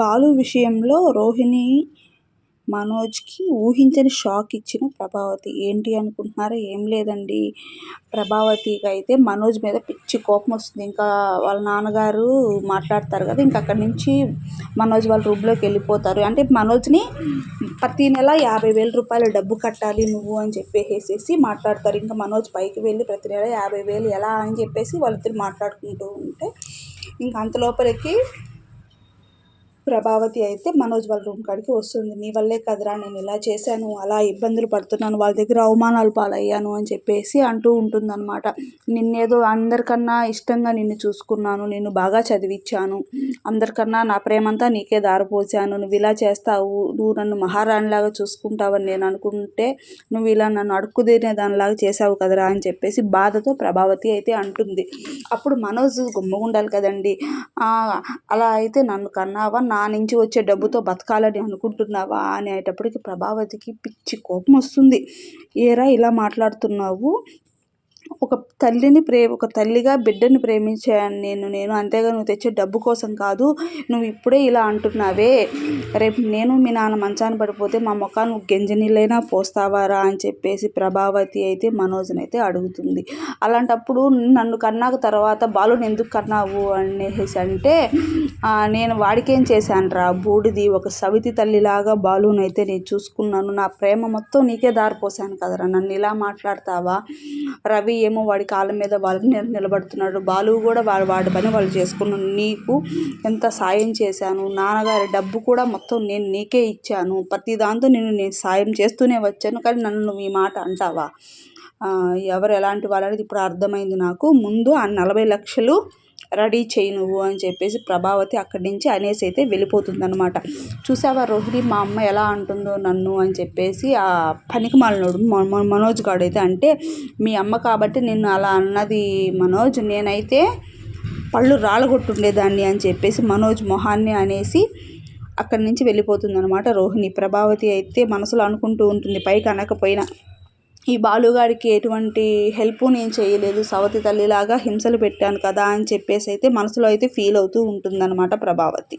బాలు విషయంలో రోహిణి మనోజ్కి ఊహించని షాక్ ఇచ్చిన ప్రభావతి. ఏంటి అనుకుంటున్నారా? ఏం లేదండి. ప్రభావతికి అయితే మనోజ్ మీద పిచ్చి కోపం వస్తుంది. ఇంకా వాళ్ళ నాన్నగారు మాట్లాడతారు కదా ఇంకా అక్కడి నుంచి మనోజ్ వాళ్ళ రూమ్లోకి వెళ్ళిపోతారు. అంటే మనోజ్ని ప్రతి నెల యాభై వేల రూపాయల డబ్బు కట్టాలి నువ్వు అని చెప్పేసేసి మాట్లాడతారు. ఇంకా మనోజ్ పైకి వెళ్ళి ప్రతి నెల యాభై వేలు ఎలా అని చెప్పేసి వాళ్ళిద్దరు మాట్లాడుకుంటూ ఉంటే ఇంకా అంత లోపలికి ప్రభావతి అయితే మనోజ్ వాళ్ళ రూమ్ కాడికి వస్తుంది. నీ వల్లే కదరా నేను ఇలా చేశాను అలా ఇబ్బందులు పడుతున్నాను వాళ్ళ దగ్గర అవమానాలు పాలయ్యాను అని చెప్పేసి అంటూ ఉంటుందన్నమాట. నిన్నేదో అందరికన్నా ఇష్టంగా నిన్ను చూసుకున్నాను నేను బాగా చదివించాను అందరికన్నా నా ప్రేమంతా నీకే దారిపోసాను. నువ్వు ఇలా చేస్తావు నువ్వు నన్ను మహారాణిలాగా చూసుకుంటావని నేను అనుకుంటే నువ్వు ఇలా నన్ను అడుక్కుదేనే దానిలాగా చేసావు కదరా అని చెప్పేసి బాధతో ప్రభావతి అయితే అంటుంది. అప్పుడు మనోజ్ గుమ్మగుండాలి కదండి. అలా అయితే నన్ను కన్నావా నా నుంచి వచ్చే డబ్బుతో బతకాలని అనుకుంటున్నావా అనేటప్పటికి ప్రభావతికి పిచ్చి కోపం వస్తుంది. ఏరా ఇలా మాట్లాడుతున్నావు? ఒక తల్లిని ప్రే ఒక తల్లిగా బిడ్డని ప్రేమించాను నేను నేను అంతేగా నువ్వు తెచ్చే డబ్బు కోసం కాదు నువ్వు ఇప్పుడే ఇలా అంటున్నావే. రేపు నేను మీ నాన్న మంచాన్ని పడిపోతే మా ముఖాన్ని గెంజనీళ్ళైనా పోస్తావారా అని చెప్పేసి ప్రభావతి అయితే మనోజ్ని అయితే అడుగుతుంది. అలాంటప్పుడు నన్ను కన్నాక తర్వాత బాలుని ఎందుకు కన్నావు అనేసి అంటే నేను వాడికేం చేశాను రా బూడిది ఒక సవితి తల్లిలాగా బాలునైతే నేను చూసుకున్నాను. నా ప్రేమ మొత్తం నీకే దారిపోసాను కదరా. నన్ను ఇలా మాట్లాడతావా? రవి ఏమో వాడి కాళ్ళ మీద వాళ్ళకి నిలబడుతున్నాడు. బాలు కూడా వాడు వాడి పని వాళ్ళు చేసుకున్నాను నీకు ఎంత సాయం చేశాను? నాన్నగారి డబ్బు కూడా మొత్తం నేను నీకే ఇచ్చాను. ప్రతి దాంతో నేను నేను సాయం చేస్తూనే వచ్చాను. కానీ నన్ను నువ్వు ఈ మాట అంటావా? ఎవరు ఎలాంటి వాళ్ళనేది ఇప్పుడు అర్థమైంది నాకు. ముందు ఆ నలభై లక్షలు రెడీ చేయి నువ్వు అని చెప్పేసి ప్రభావతి అక్కడి నుంచి అనేసి అయితే వెళ్ళిపోతుందనమాట చూసావా రోహిణి మా అమ్మ ఎలా అంటుందో నన్ను అని చెప్పేసి ఆ పనికి మాలినోడు మనోజ్ గాడు అయితే అంటే మీ అమ్మ కాబట్టి నిన్ను అలా అన్నది మనోజ్ నేనైతే పళ్ళు రాలగొట్టుండేదాన్ని అని చెప్పేసి మనోజ్ మొహాన్ని అనేసి అక్కడి నుంచి వెళ్ళిపోతుందనమాట రోహిణి. ప్రభావతి అయితే మనసులో అనుకుంటూ ఉంటుంది పైకి అనకపోయినా. ఈ బాలుగాడికి ఎటువంటి హెల్ప్ నేను చేయలేదు. సవతి తల్లిలాగా హింసలు పెట్టాను కదా అని చెప్పేసి అయితే మనసులో అయితే ఫీల్ అవుతూ ఉంటుందన్నమాట ప్రభావతి.